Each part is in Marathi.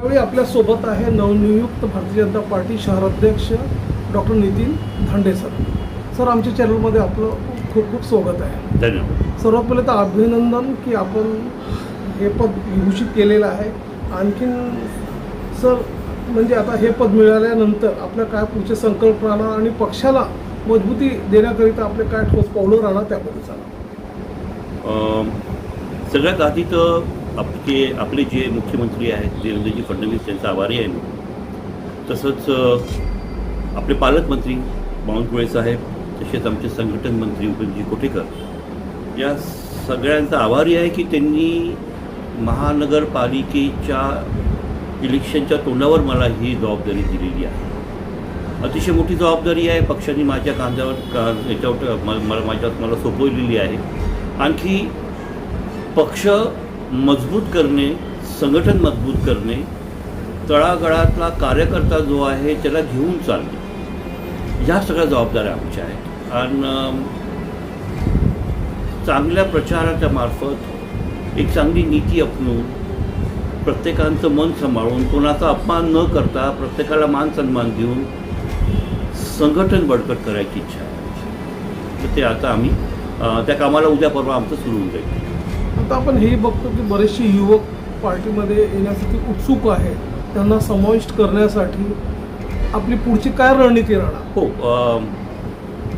यावेळी आपल्यासोबत आहे नवनियुक्त भारतीय जनता पार्टी शहराध्यक्ष doctor Nitin Dhande sir. Sir आमच्या चॅनलमध्ये आपलं खूप खूप स्वागत आहे. धन्यवाद. सर्वात पहिले तर अभिनंदन की आपण हे पद घोषित केलेलं आहे. आणखीन सर म्हणजे आता हे पद मिळाल्यानंतर आपल्या काय पुढचे संकल्प राहणार आणि पक्षाला मजबूती देण्याकरिता आपले काय ठोस पावलं राहणार त्याबद्दल सांगा. सगळ्यात आधी तर आपले आपले जे मुख्यमंत्री आहेत देवेंद्रजी फडणवीस त्यांचा आभारी आहे मी. तसंच आपले पालकमंत्री बावनकुळे साहेब तसेच आमचे संघटन मंत्री उपेंद्रजी कोठेकर या सगळ्यांचा आभारी आहे की त्यांनी महानगरपालिकेच्या इलेक्शनच्या तोंडावर मला ही जबाबदारी दिलेली आहे. अतिशय मोठी जबाबदारी आहे पक्षाने माझ्या कांद्यावर का याच्यावर म- मला माझ्या मला सोपवलेली आहे. आणखी पक्ष मजबूत करणे संघटन मजबूत करणे तळागळातला कार्यकर्ता जो आहे त्याला घेऊन चालणे. ह्या सगळ्या जबाबदाऱ्या आमच्या आहेत. आणि चांगल्या प्रचाराच्या मार्फत एक चांगली नीती अपनवून प्रत्येकांचं मन सांभाळून कोणाचा अपमान न करता प्रत्येकाला मान सन्मान देऊन संघटन बळकट करायची इच्छा आहे. तर ते आता आम्ही त्या कामाला उद्या परवा आमचं सुरू होऊन जाईल. आता आपण हे बघतो की बरेचसे युवक पार्टीमध्ये येण्यासाठी उत्सुक आहे त्यांना समाविष्ट करण्यासाठी आपली पुढची काय रणनीती राहणार? हो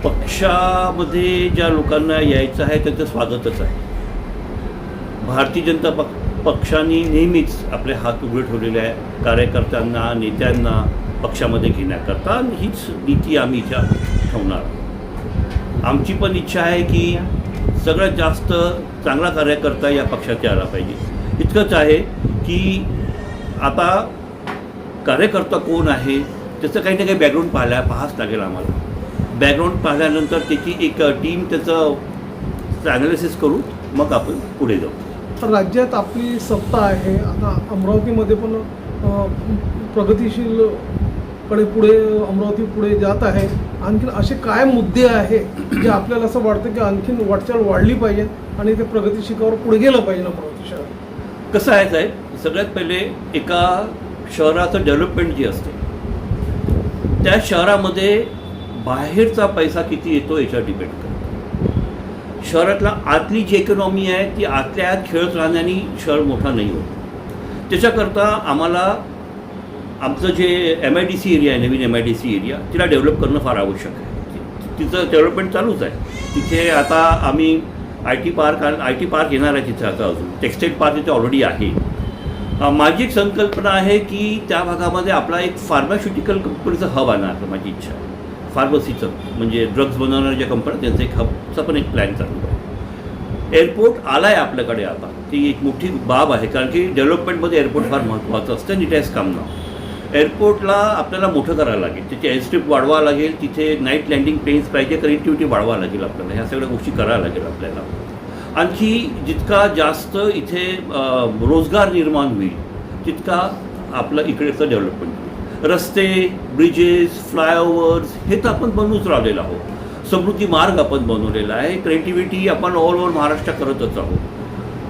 पक्षामध्ये ज्या लोकांना यायचं आहे त्यांचं स्वागतच आहे. भारतीय जनता पक्ष पक्षाने नेहमीच आपले हात उघडे ठेवलेले आहे कार्यकर्त्यांना नेत्यांना पक्षामध्ये घेण्याकरता हीच नीती आम्ही इच्छा ठेवणार. आमची पण इच्छा आहे की सगळ्यात जास्त चांगला कार्यकर्ता या पक्षात यायला पाहिजे. इतकंच आहे की आता कार्यकर्ता कोण आहे त्याचं काही ना काही बॅकग्राऊंड पाहायला पाहाच लागेल आम्हाला. बॅकग्राऊंड पाहिल्यानंतर त्याची एक टीम त्याचं ॲनालिसिस करू मग आपण पुढे जाऊ. तर राज्यात आपली सत्ता आहे आता अमरावतीमध्ये पण अ, प्रगतिशील कडे पुढे अमरावती पुढे जात आहे. आणखीन असे काय मुद्दे आहे जे आपल्याला असं वाटतं की आणखीन वाटचाल वाढली पाहिजे आणि ते प्रगती शिखरावर पुढे गेलं पाहिजे प्रगती शहर कसं आहे साहेब? सगळ्यात पहिले एका शहराचं डेव्हलपमेंट जी असते त्या शहरामध्ये बाहेरचा पैसा किती येतो याच्यावर डिपेंड करतो. शहरातला आतली जी इकॉनॉमी आहे ती आतल्या आत खेळत राहण्याने शहर मोठा नाही होत. त्याच्याकरता आम्हाला आमचं जे M I D C area आहे नवीन M I D C area तिला डेव्हलप करणं फार आवश्यक आहे. तिचं डेव्हलपमेंट चालूच आहे. तिथे आता आम्ही I T park I T park येणार आहे तिथे आता अजून. टेक्सटाईल पार्क तिथे ऑलरेडी आहे. माझी एक संकल्पना आहे की त्या भागामध्ये आपला एक फार्मास्युटिकल कंपनीचं हब आणणार माझी इच्छा. आहे फार्मसीचं म्हणजे ड्रग्ज बनवणाऱ्या ज्या कंपन्या त्यांचं एक हबचा पण एक प्लॅन चालू आहे. एअरपोर्ट आला आहे आपल्याकडे आता. ती एक मोठी बाब आहे कारण की डेव्हलपमेंटमध्ये एअरपोर्ट फार महत्त्वाचं असतं आणि टॅस काम नाव एअरपोर्टला आपल्याला मोठं करायला लागेल. तिथे एअरस्ट्रिप वाढवावं लागेल तिथे नाईट लँडिंग प्लेन्स पाहिजे कनेक्टिव्हिटी वाढवा लागेल आपल्याला. ह्या सगळ्या गोष्टी कराव्या लागेल आपल्याला. आणखी जितका जास्त इथे रोजगार निर्माण होईल तितका आपलं इकडचं डेव्हलपमेंट होईल. रस्ते ब्रिजेस फ्लायओव्हर्स हे तर आपण बनवूच राहिलेलो आहोत. समृद्धी मार्ग आपण बनवलेला आहे. क्रिएटिव्हिटी आपण ऑल ओव्हर महाराष्ट्र करतच आहोत.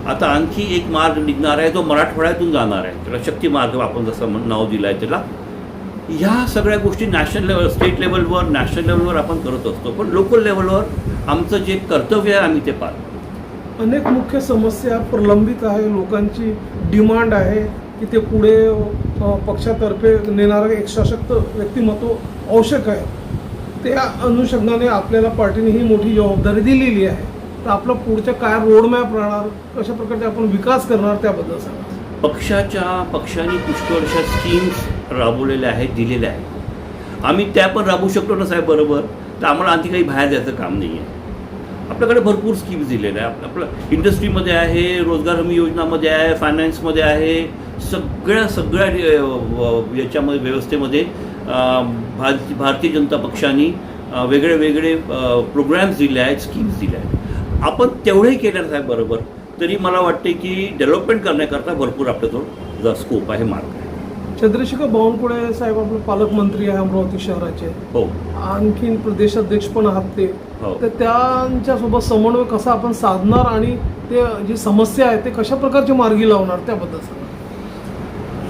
आता आणखी एक मार्ग निघणार आहे जो मराठवाड्यातून जाणार आहे. त्याला शक्ती मार्ग आपण जसं म्हण- नाव दिलं आहे त्याला. ह्या सगळ्या गोष्टी नॅशनल लेवल स्टेट लेवलवर नॅशनल लेवलवर आपण करत असतो. पण लोकल लेवलवर आमचं जे कर्तव्य आहे आम्ही ते पार अनेक मुख्य समस्या प्रलंबित आहे. लोकांची डिमांड आहे की ते पुढे पक्षातर्फे नेणारं एक सशक्त व्यक्तिमत्व आवश्यक आहे. त्या अनुषंगाने आपल्याला पार्टीने ही मोठी जबाबदारी दिलेली आहे. तर आपला पुढच्या काय रोडमॅप राहणार? कशा प्रकारचे आपण विकास करणार त्याबद्दल सांगा. पक्षाच्या पक्षाने पुष्कळशा स्कीम्स राबवलेल्या आहेत दिलेल्या आहेत. आम्ही त्या पण राबवू शकतो ना साहेब बरोबर? तर आम्हाला आणखी काही बाहेर जायचं काम नाही आहे आपल्याकडे भरपूर स्कीम्स दिलेल्या आहे आपलं आपलं इंडस्ट्रीमध्ये आहे रोजगार हमी योजनामध्ये आहे फायनान्समध्ये आहे. सगळ्या सगळ्या याच्यामध्ये व्यवस्थेमध्ये भारती भारतीय जनता पक्षाने वेगळे वेगळे प्रोग्रॅम्स दिले आहेत स्कीम्स दिल्या आहेत. आपण तेवढंही केलं साहेब बरोबर. तरी मला वाटते की डेव्हलपमेंट करण्याकरता भरपूर आपल्याजवळ स्कोप आहे मार्ग आहे. चंद्रशेखर बावनकुळे साहेब आपले पालकमंत्री आहे अमरावती शहराचे. हो. आणखीन प्रदेशाध्यक्ष पण आहात ते. हो. तर त्यांच्यासोबत समन्वय कसा आपण साधणार आणि ते जी समस्या आहे ते कशा प्रकारची मार्गी लावणार त्याबद्दल सांगा.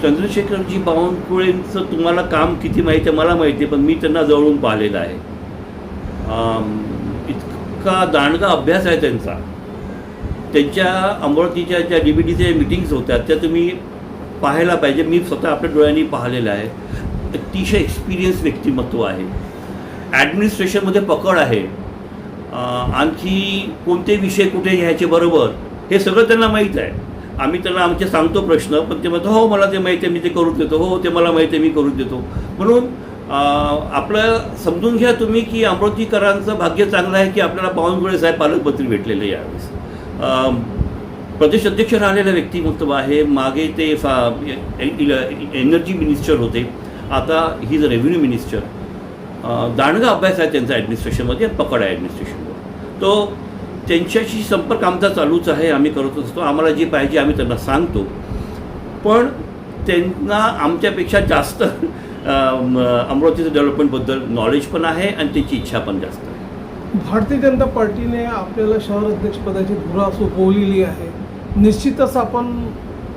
चंद्रशेखरजी बावनकुळेंचं तुम्हाला काम किती माहिती आहे? मला माहिती आहे पण मी त्यांना जवळून पाहिलेलं आहे. अम, इतका दांडगा अभ्यास आहे त्यांचा? त्यांच्या अमरावतीच्या ज्या डी बी टीच्या मिटिंग्स होत्या त्या तुम्ही पाहायला पाहिजे. मी स्वतः आपल्या डोळ्यांनी पाहिलेलं आहे. अतिशय एक्सपिरियन्स व्यक्तिमत्व आहे. ॲडमिनिस्ट्रेशनमध्ये पकड आहे. आणखी कोणते विषय कुठे घ्यायचे बरोबर हे सगळं त्यांना माहीत आहे. आम्ही त्यांना आमचे सांगतो प्रश्न पण ते म्हणतो हो मला ते माहिती आहे मी ते करून देतो. हो ते मला माहिती आहे मी करून देतो. म्हणून आपलं समजून घ्या तुम्ही की अमरावतीकरांचं भाग्य चांगलं आहे की आपल्याला बावनकुळे साहेब पालकमंत्री भेटलेले यावेळेस. प्रदेश अध्यक्ष राहिलेलं व्यक्तिमत्व आहे. मागे ते फा एनर्जी मिनिस्टर होते. आता ही इज रेव्हेन्यू मिनिस्टर दांडगा अभ्यास आहे त्यांचा ॲडमिनिस्ट्रेशनमध्ये पकड आहे ॲडमिनिस्ट्रेशनवर. तो त्यांच्याशी संपर्क आमचा चालूच आहे. आम्ही करत असतो. आम्हाला जे पाहिजे आम्ही त्यांना सांगतो. पण त्यांना आमच्यापेक्षा जास्त अमरावतीचं डेव्हलपमेंटबद्दल नॉलेज पण आहे आणि त्यांची इच्छा पण जास्त आहे. भारतीय जनता पार्टीने आपल्याला शहर अध्यक्षपदाची धुरा सोपवलेली आहे. निश्चितच आपण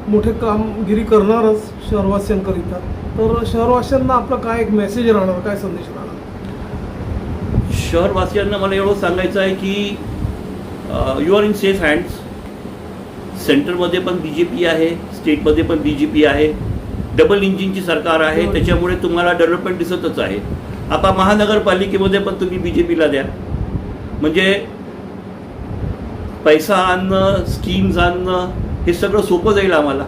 मोठे कामगिरी करणारच शहरवासियांकरिता. तर शहरवासियांना आपलं काय एक मेसेज राहणार? काय संदेश राहणार? शहरवासियांना मला एवढं सांगायचं आहे की you are in safe hands सेंटरमध्ये पण बी जे पी आहे स्टेटमध्ये पण बी जे पी आहे. डबल इंजिनची सरकार आहे त्याच्यामुळे तुम्हाला डेव्हलपमेंट दिसतच आहे. आता महानगरपालिकेमध्ये पण तुम्ही बी जे पीला द्या. म्हणजे पैसा आणणं स्कीम्स आणणं हे सगळं सोपं जाईल आम्हाला.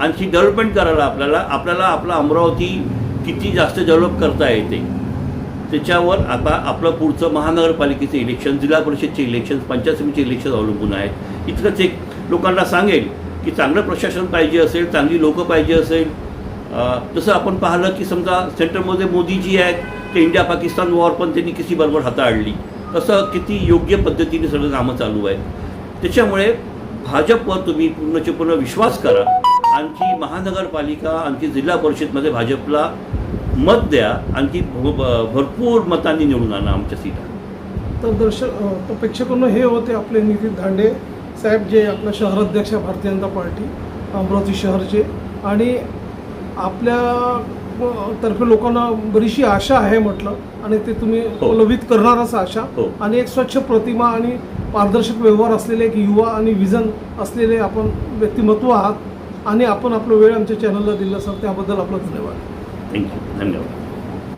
आणखी डेव्हलपमेंट करायला आपल्याला आपल्याला आपला अमरावती किती जास्त डेव्हलप करता येते. त्याच्यावर आता आपलं पुढचं महानगरपालिकेचं इलेक्शन जिल्हा परिषदचे इलेक्शन पंचायत समितीचे इलेक्शन अवलंबून आहेत. इतकंच एक लोकांना सांगेल की चांगलं प्रशासन पाहिजे असेल चांगली लोकं पाहिजे असेल जसं आपण पाहिलं की समजा सेंटरमध्ये मोदीजी आहेत ते इंडिया पाकिस्तान वॉर पण त्यांनी किती बरोबर हाताळली. तसं किती योग्य पद्धतीने सगळं कामं चालू आहेत. त्याच्यामुळे भाजपवर तुम्ही पूर्णचे पूर्ण विश्वास करा. आणखी महानगरपालिका आणखी जिल्हा परिषदमध्ये भाजपला मत द्या. आणखी भ- भरपूर मतांनी निवडून आणा आमच्या सीटा. तर दर्शक अ, हे होते आपले नितीन धांडे साहेब जे आपलं शहर अध्यक्ष भारतीय जनता पार्टी अमरावती शहरचे. आणि आपल्या तर्फे लोकांना बरीचशी आशा आहे म्हटलं. आणि ते तुम्ही हो. लवित करणारच आशा. हो. आणि एक स्वच्छ प्रतिमा आणि पारदर्शक व्यवहार असलेले एक युवा आणि विजन असलेले आपण व्यक्तिमत्व आहात. आणि आपण आपला वेळ आमच्या चॅनलला दिला सर. त्याबद्दल आपला धन्यवाद. थँक्यू धन्यवाद.